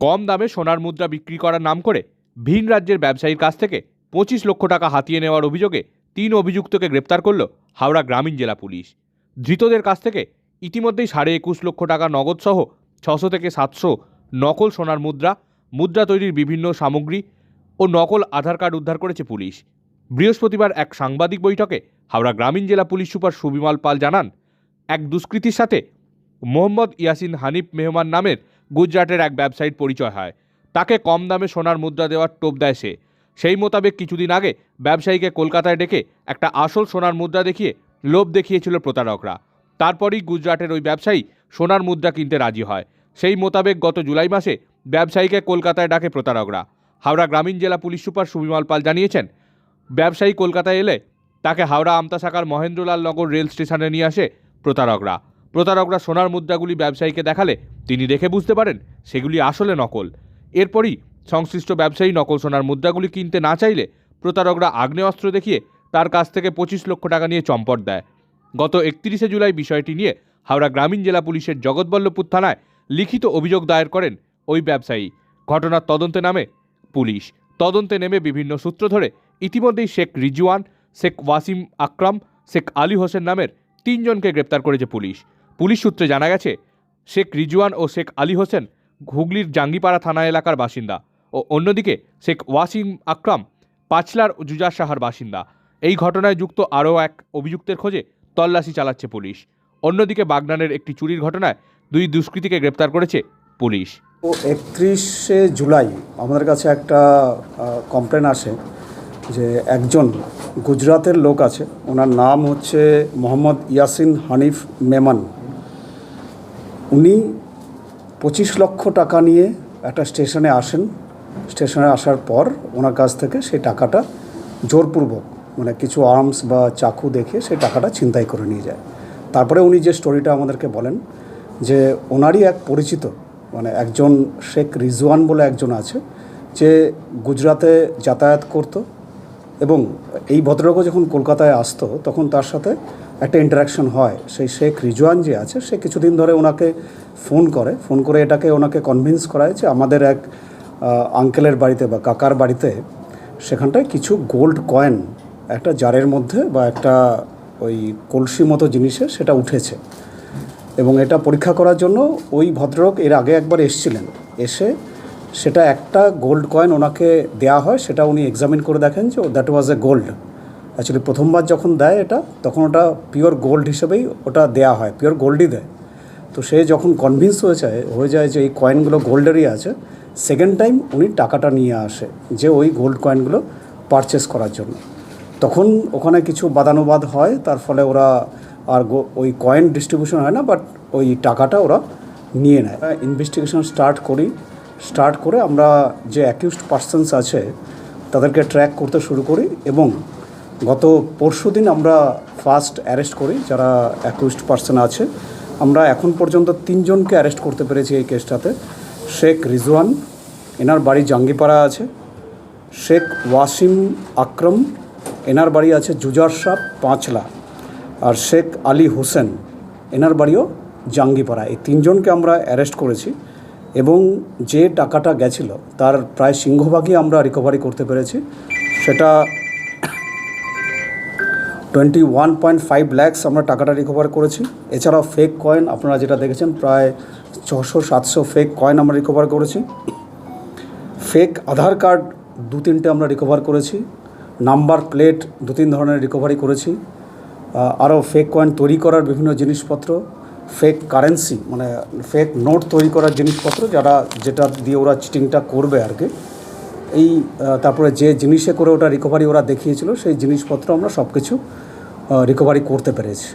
কম দামে সোনার মুদ্রা বিক্রি করার নাম করে ভিন রাজ্যের ব্যবসায়ীর কাছ থেকে পঁচিশ লক্ষ টাকা হাতিয়ে নেওয়ার অভিযোগে তিন অভিযুক্তকে গ্রেপ্তার করল হাওড়া গ্রামীণ জেলা পুলিশ। ধৃতদের কাছ থেকে ইতিমধ্যেই সাড়ে একুশ লক্ষ টাকা নগদসহ ছশো থেকে সাতশো নকল সোনার মুদ্রা মুদ্রা তৈরির বিভিন্ন সামগ্রী ও নকল আধার কার্ড উদ্ধার করেছে পুলিশ। বৃহস্পতিবার এক সাংবাদিক বৈঠকে হাওড়া গ্রামীণ জেলা পুলিশ সুপার সুবিমল পাল জানান, এক দুষ্কৃতীর সাথে মোহাম্মদ ইয়াসিন হানিফ মেহমান নামের গুজরাটের এক ব্যবসায়ীর পরিচয় হয়। তাকে কম দামে সোনার মুদ্রা দেওয়ার টোপ দেয় সে। সেই মোতাবেক কিছুদিন আগে ব্যবসায়ীকে কলকাতায় ডেকে একটা আসল সোনার মুদ্রা দেখিয়ে লোভ দেখিয়েছিল প্রতারকরা। তারপরই গুজরাটের ওই ব্যবসায়ী সোনার মুদ্রা কিনতে রাজি হয়। সেই মোতাবেক গত জুলাই মাসে ব্যবসায়ীকে কলকাতায় ডাকে প্রতারকরা। হাওড়া গ্রামীণ জেলা পুলিশ সুপার সুবিমল পাল জানিয়েছেন, ব্যবসায়ী কলকাতায় এলে তাকে হাওড়া আমতা শাখার মহেন্দ্রলাল নগর রেল স্টেশনে নিয়ে আসে প্রতারকরা। প্রতারকরা সোনার মুদ্রাগুলি ব্যবসায়ীকে দেখালে তিনি দেখে বুঝতে পারেন সেগুলি আসলে নকল। এরপরই সংশ্লিষ্ট ব্যবসায়ী নকল সোনার মুদ্রাগুলি কিনতে না চাইলে প্রতারকরা আগ্নেয়াস্ত্র দেখিয়ে তার কাছ থেকে পঁচিশ লক্ষ টাকা নিয়ে চম্পট দেয়। গত একত্রিশে জুলাই বিষয়টি নিয়ে হাওড়া গ্রামীণ জেলা পুলিশের জগৎবল্লভপুর থানায় লিখিত অভিযোগ দায়ের করেন ওই ব্যবসায়ী। ঘটনার তদন্তে নামে পুলিশ। তদন্তে নেমে বিভিন্ন সূত্র ধরে ইতিমধ্যেই শেখ রিজওয়ান, শেখ ওয়াসিম আকরাম, শেখ আলী হোসেন নামের তিনজনকে গ্রেপ্তার করেছে পুলিশ। পুলিশ সূত্রে জানা গেছে, শেখ রিজওয়ান ও শেখ আলী হোসেন হুগলির জাঙ্গিপাড়া থানা এলাকার বাসিন্দা ও অন্যদিকে শেখ ওয়াসিম আকরাম পাঁচলার জুজার সাহার বাসিন্দা। এই ঘটনায় যুক্ত আরও এক অভিযুক্তের খোঁজে তল্লাশি চালাচ্ছে পুলিশ। অন্যদিকে বাগনানের একটি চুরির ঘটনায় দুই দুষ্কৃতীকে গ্রেপ্তার করেছে পুলিশ। ও একত্রিশে জুলাই আমাদের কাছে একটা কমপ্লেন আসে যে একজন গুজরাতের লোক আছে, ওনার নাম হচ্ছে মোহাম্মদ ইয়াসিন হানিফ মেমান। উনি পঁচিশ লক্ষ টাকা নিয়ে একটা স্টেশনে আসেন। স্টেশনে আসার পর ওনার কাছ থেকে সেই টাকাটা জোরপূর্বক মানে কিছু আর্মস বা চাকু দেখে সেই টাকাটা ছিনতাই করে নিয়ে যায়। তারপরে উনি যে স্টোরিটা আমাদেরকে বলেন যে ওনারই এক পরিচিত মানে একজন শেখ রিজওয়ান বলে একজন আছে, যে গুজরাতে যাতায়াত করতো এবং এই ভদ্রলোকও যখন কলকাতায় আসতো তখন তার সাথে একটা ইন্টারাকশন হয়। সেই শেখ রিজওয়ান যে আছে, সে কিছুদিন ধরে ওনাকে ফোন করে। ফোন করে এটাকে ওনাকে কনভিন্স করায় যে আমাদের এক আঙ্কেলের বাড়িতে বা কাকার বাড়িতে সেখানটায় কিছু গোল্ড কয়েন একটা জারের মধ্যে বা একটা ওই কলসি মতো জিনিসে সেটা উঠেছে। এবং এটা পরীক্ষা করার জন্য ওই ভদ্রলোক এর আগে একবার এসছিলেন। এসে সেটা একটা গোল্ড কয়েন ওনাকে দেয়া হয়, সেটা উনি এক্সামিন করে দেখেন যে that was a gold actually প্রথমবার যখন দেয় এটা, তখন ওটা পিওর গোল্ড হিসেবেই ওটা দেয়া হয় পিওর গোল্ডই দেয়। তো সে যখন কনভিন্স হয়ে যায় হয়ে যায় যে এই কয়েনগুলো গোল্ডেরই আছে সেকেন্ড টাইম উনি টাকাটা নিয়ে আসে, যে ওই গোল্ড কয়েনগুলো পারচেস করার জন্য। তখন ওখানে কিছু বাদানুবাদ হয়, তার ফলে ওরা আর ওই কয়েন ডিস্ট্রিবিউশন হয় না বাট ওই টাকাটা ওরা নিয়ে নেয়। ইনভেস্টিগেশন স্টার্ট করি। স্টার্ট করে আমরা যে অ্যাকিউজড পার্সনস আছে, তাদেরকে ট্র্যাক করতে শুরু করি এবং গত পরশু দিন আমরা ফার্স্ট অ্যারেস্ট করি, যারা অ্যাকিউজড পার্সন আছে। আমরা এখন পর্যন্ত তিনজনকে অ্যারেস্ট করতে পেরেছি এই কেসটাতে। শেখ রিজওয়ান, এনার বাড়ি জাঙ্গিপাড়া আছে। শেখ ওয়াসিম আকরম, এনার বাড়ি আছে জুজার সাহ পাঁচলা। আর শেখ আলী হোসেন, এনার বাড়িও জাঙ্গিপাড়া। এই তিনজনকে আমরা অ্যারেস্ট করেছি এবং যে টাকাটা গেছিল, তার প্রায় সিংহভাগই আমরা রিকভারি করতে পেরেছি। সেটা twenty one point five lakhs আমরা টাকাটা রিকভার করেছি। এছাড়াও ফেক কয়েন আপনারা যেটা দেখেছেন, প্রায় ছশো সাতশো ফেক কয়েন আমরা রিকভার করেছি। ফেক আধার কার্ড দু তিনটে আমরা রিকভার করেছি। নাম্বার প্লেট দু তিন ধরনের রিকভারি করেছি। আরও ফেক কয়েন তৈরি করার বিভিন্ন জিনিসপত্র ফেক কারেন্সি মানে ফেক নোট তৈরি করার জিনিসপত্র যারা, যেটা দিয়ে ওরা চিটিংটা করবে আর কি এই তারপরে যে জিনিসে করে ওটা রিকভারি ওরা দেখিয়েছিল, সেই জিনিসপত্র আমরা সব কিছু রিকভারি করতে পেরেছি।